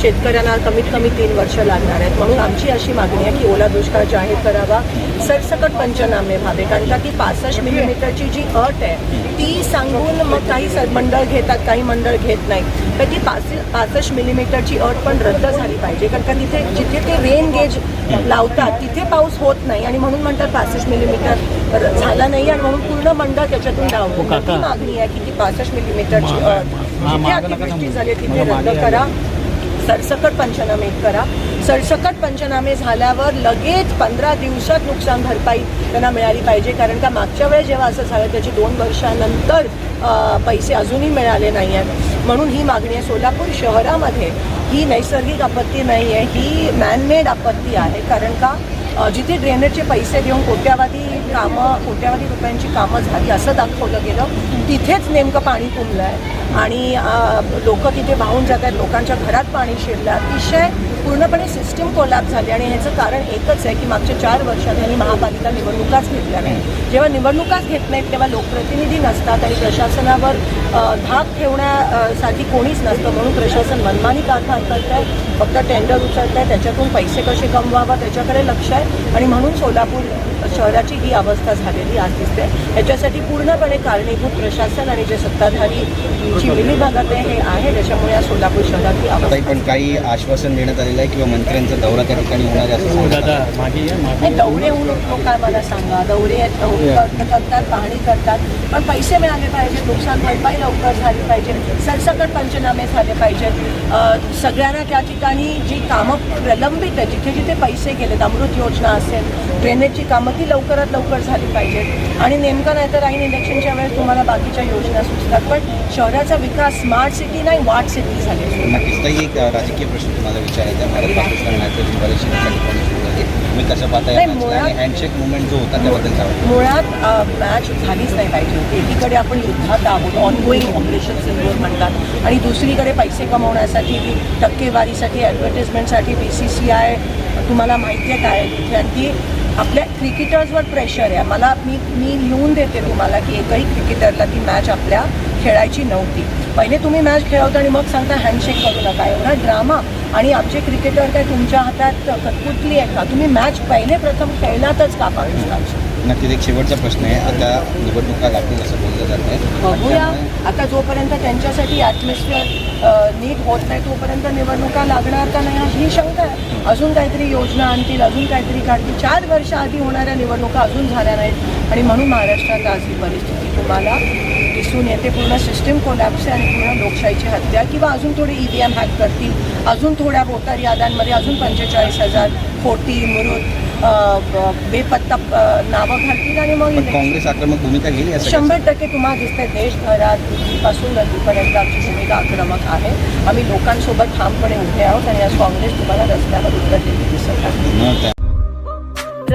शेतकऱ्यांना कमीत कमी तीन वर्ष लागणार आहेत. म्हणून आमची अशी मागणी आहे की ओला दुष्काळ जाहीर करावा सरसकट पंचनामे व्हावे. कारण का ती पासष्ट मिलीमीटरची जी अट आहे ती सांगून मग काही मंडळ घेतात काही मंडळ घेत नाही. तर ती पास पासष्ट मिलीमीटरची अट पण रद्द झाली पाहिजे. कारण का तिथे जिथे ते रेन गेज लावतात तिथे पाऊस होत नाही. आणि म्हणून म्हणतात पासष्ट मिलीमीटर झाला नाही आणि म्हणून पूर्ण मंडळ त्याच्यातून डावतो ती मागणी आहे की ती पासष्ट मिलीमीटरची अट जिथे अतिवृष्टी झाली तिथे रद्द करा. सरसकट पंचनामे करा. सरसकट पंचनामे झाल्यावर लगेच पंधरा दिवसात नुकसान भरपाई त्यांना मिळाली पाहिजे. कारण का मागच्या वेळेस जेव्हा असं झालं त्याची दोन वर्षानंतर पैसे अजूनही मिळाले नाही आहेत म्हणून ही मागणी आहे. सोलापूर शहरामध्ये ही नैसर्गिक आपत्ती नाही आहे ही मॅनमेड आपत्ती आहे. कारण का जिथे ड्रेनेजचे पैसे देऊन कोट्यावधी कामं कोट्यावधी रुपयांची कामं झाली असं दाखवलं गेलं तिथेच नेमकं पाणी तुंबलं आहे आणि लोक तिथे वाहून जात आहेत लोकांच्या घरात पाणी शिरलं अतिशय पूर्णपणे सिस्टीम कोलॅप झाली आणि ह्याचं कारण एकच आहे की मागच्या चार वर्षात यांनी महापालिका निवडणुकाच घेतल्या नाही जेव्हा निवडणुकाच घेत नाहीत तेव्हा लोकप्रतिनिधी नसतात आणि प्रशासनावर धाक ठेवण्यासाठी कोणीच नसतं म्हणून प्रशासन मनमानी कारभार करत आहे फक्त टेंडर उचलत आहे त्याच्यातून पैसे कसे कमवावं त्याच्याकडे लक्ष आहे आणि म्हणून सोलापूर शहराची ही अवस्था झालेली आज दिसते. ह्याच्यासाठी पूर्णपणे कारणीभूत प्रशासन आणि जे सत्ताधारी हे आहे त्याच्यामुळे आज सोलापूर शहरात ही पण काही आश्वासन देण्यात आलेलं आहे किंवा मंत्र्यांचा दौरा त्या ठिकाणी होणार आहे दौरे होऊन लोक आम्हाला सांगा दौरे आहेत, दौरे करतात पाहणी करतात पण पैसे मिळाले पाहिजे नुकसान भरपाई लवकर झाली पाहिजे सरसकट पंचनामे झाले पाहिजेत. सगळ्यांना त्या ठिकाणी जी कामं प्रलंबित आहे जिथे जिथे पैसे गेलेत अमृत योजना असेल ड्रेनेजची कामं ती लवकरात लवकर झाली पाहिजेत. आणि नेमकं नाही तर ऐन इलेक्शनच्या वेळेस तुम्हाला बाकीच्या योजना सुचतात पण शहराचा विकास स्मार्ट सिटी नाही वाट सिटी झाली. नक्कीच ताई एक राजकीय प्रश्न तुम्हाला विचारायचा भारत पाकिस्तान ठिकाणी सुरू झाली. तुम्ही कसं मुळात- आणि हँडशेक मुवमेंट जो होता त्याबद्दल काय वाटतं? मुळात मॅच झालीच नाही पाहिजे एकीकडे आपण युद्धात आहोत ऑनगोईंग ऑपरेशन सिंदूर म्हणतात. आणि दुसरीकडे पैसे कमवण्यासाठी टक्केवारीसाठी ॲडव्हर्टिजमेंटसाठी बी सी सी आय तुम्हाला माहिती आहे काय? आहे तिथे आणि ती आपल्या क्रिकेटर्सवर प्रेशर आहे. मला मी मी लिहून देते तुम्हाला की एकही क्रिकेटरला ती मॅच आपल्या खेळायची नव्हती. पहिले तुम्ही मॅच खेळवता आणि मग सांगता हँडशेक करू नका. एवढा ड्रामा आणि आमचे क्रिकेटर काय तुमच्या हातात कटपुतली आहे का? तुम्ही मॅच पहिले प्रथम खेळण्यातच का पाकिस्तानची नक्कीच एक शेवटचा प्रश्न आहे. आता निवडणुका लागतील असं बोललं जात आहे. बघूया. आता जोपर्यंत त्यांच्यासाठी ॲटमॉस्फिअर नीट होत नाही तोपर्यंत निवडणुका लागणार का नाही ही शंका आहे. अजून काहीतरी योजना आणतील अजून काहीतरी काढतील. चार वर्ष आधी होणाऱ्या निवडणुका अजून झाल्या नाहीत. आणि म्हणून महाराष्ट्रात आज ही परिस्थिती तुम्हाला दिसून येते. पूर्ण सिस्टीम कोलॅप्स आहे आणि पूर्ण लोकशाहीची हत्या किंवा अजून थोडी ई व्ही एम हॅक करतील अजून थोड्या भोटार याद्यांमध्ये अजून पंचेचाळीस हजार खोटी मृत बेपत्ता नावं घालतील आणि मग काँग्रेस आक्रमक भूमिका घेईल शंभर टक्के तुम्हाला दिसते देशभरात दिल्लीपासून गल्लीपर्यंत आमची भूमिका आक्रमक आहे. आम्ही लोकांसोबत ठामपणे उभे आहोत आणि आज काँग्रेस तुम्हाला रस्त्यावर न त्या-